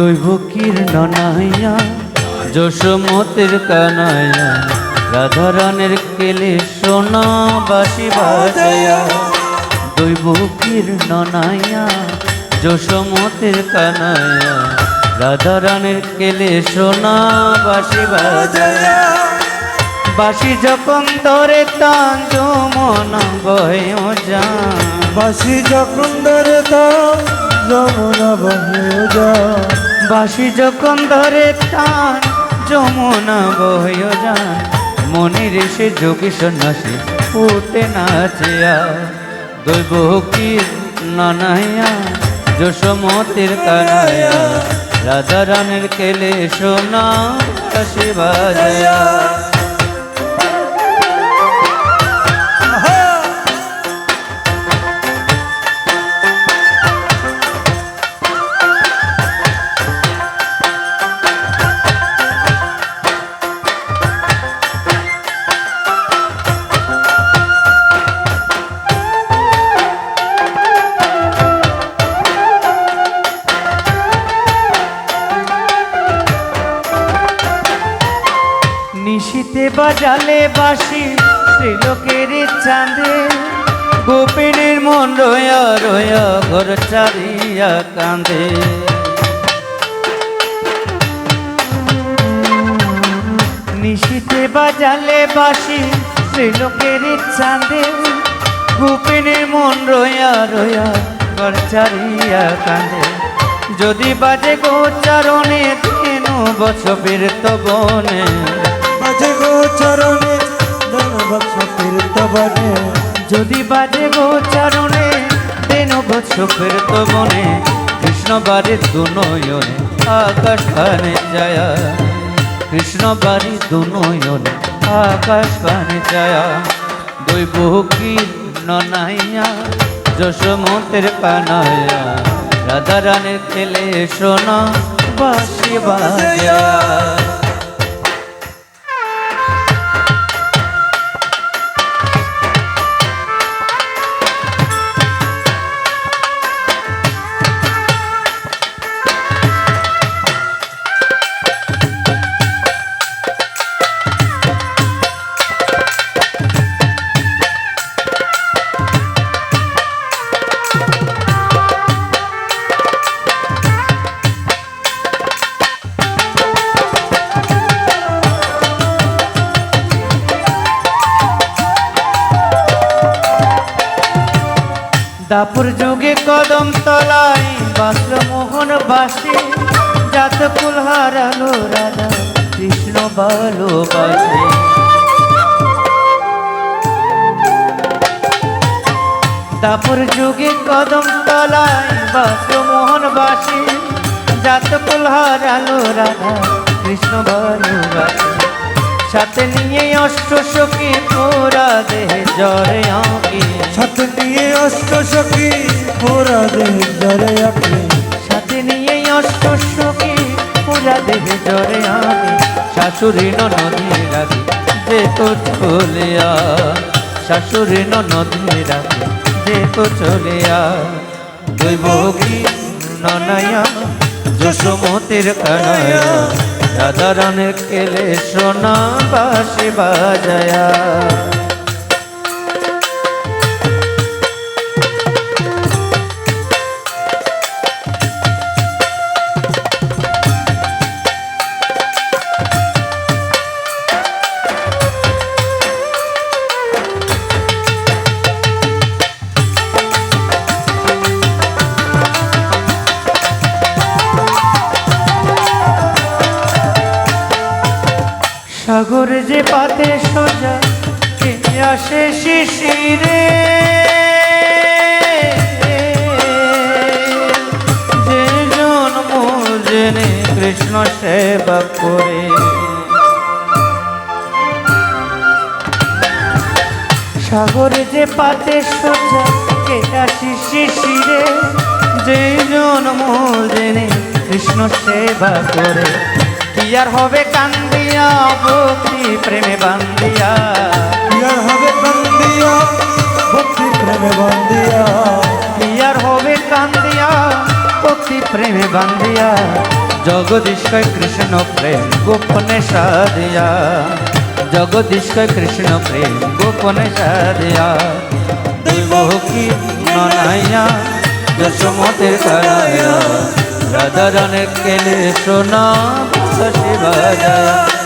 দৈব কীর্ণনাইয়া, যশোমতের কানাইয়া, রাধারানের কেলে সোনা বাসি বাজায়া দৈব কীর্ণনাইয়া, যশোমতের কানাইয়া, রাধারানের কেলে সোনা বাসি বাজায়া বাসি যখন ধরে তান মন বয় যান বাসি যখন ধরে দাও যমুনা বহে যা বাসি যখন ধরে টান যমুনা বহয় যান। মনের সে যোগী সন্ন্যাসী, উঠে নাচিয়া দৈব কি নানাইয়া, যশমতের কানায়া রাজা রানের কেলে সোনা কাশি বাজায়া নিশিতে বাজালে বাসি শ্রীলোকের চাঁদে। গোপিনীর মন ঘর চারিয়া কাঁদে। নিশিতে বাজালে বাসি শ্রীলোকের চাঁদে। গোপিনীর মন রয়া রয়া, ঘর চারিয়া কাঁদে। যদি বাজে গোচারণে তিন বছর বনে মাঝে গো চরণে ধন বক্ষ ফিরত বনে যদি বাজে গোচারণে তেন বছর বনে কৃষ্ণ বাড়ি দুনয়নে, আকাশ পানে যায়। কৃষ্ণ বাড়ি দুনয়নে, আকাশ পানে যায়। দুই বহুকি ননাইয়া যশোমতের কানাইয়া রাধা রানের খেলে সোনা বাসি বাজা দাপুর যুগে কদম তলায় বাসল মোহন বাসে জাত কুল হারালো রাধা কৃষ্ণ ভালোবাসে। দাপুর যুগে কদম তলায় বাসল মোহন বাসে জাত কুল হারালো রাধা কৃষ্ণ ভালোবাসে। সাথে নিয়ে অষ্ট সখী পোরা দেহে জ্বরে আঁকি। সাথে নিয়ে অষ্ট সখী মোরা দেহ জরে আপনি সাথে নিয়ে অষ্ট সখী পূজা দেবে জ্বরে আমি শাশুড়ি নদী রাখি যে তো চলিয়া শাশুড়ি নদী রাখি যে তো চলিয়া দুই বগি ননায়া যশোমতির কানায়া। রাধা রানের কেলে সোনা বাসি বাজায়া। সাগর যে পাতে সোজা কে আসে শিশিরে। যে জন্ম জেনে কৃষ্ণ সেবা করে। সাগরে যে পাতে সোজা কে আসি শিশিরে। যে জন্ম জেনে কৃষ্ণ সেবা করে। কি আর হবে কান্দিয়া ভক্তি প্রেমে বান্দিয়া। ইয়ার হবে বন্দিয়া ভক্তি প্রেমে বন্দিয়া। কি আর হবে কান্দিয়া ভক্তি প্রেমে বান্দিয়া। জগদীশ্বর কৃষ্ণ প্রেম গোপনে সাদিয়া জগদীশ্বর কৃষ্ণ প্রেম গোপনে সাদিয়া দৈবহী ননাইয়া যশোমতের কানাইয়া। রাধা রানে কেলে সোনা শিবা যায়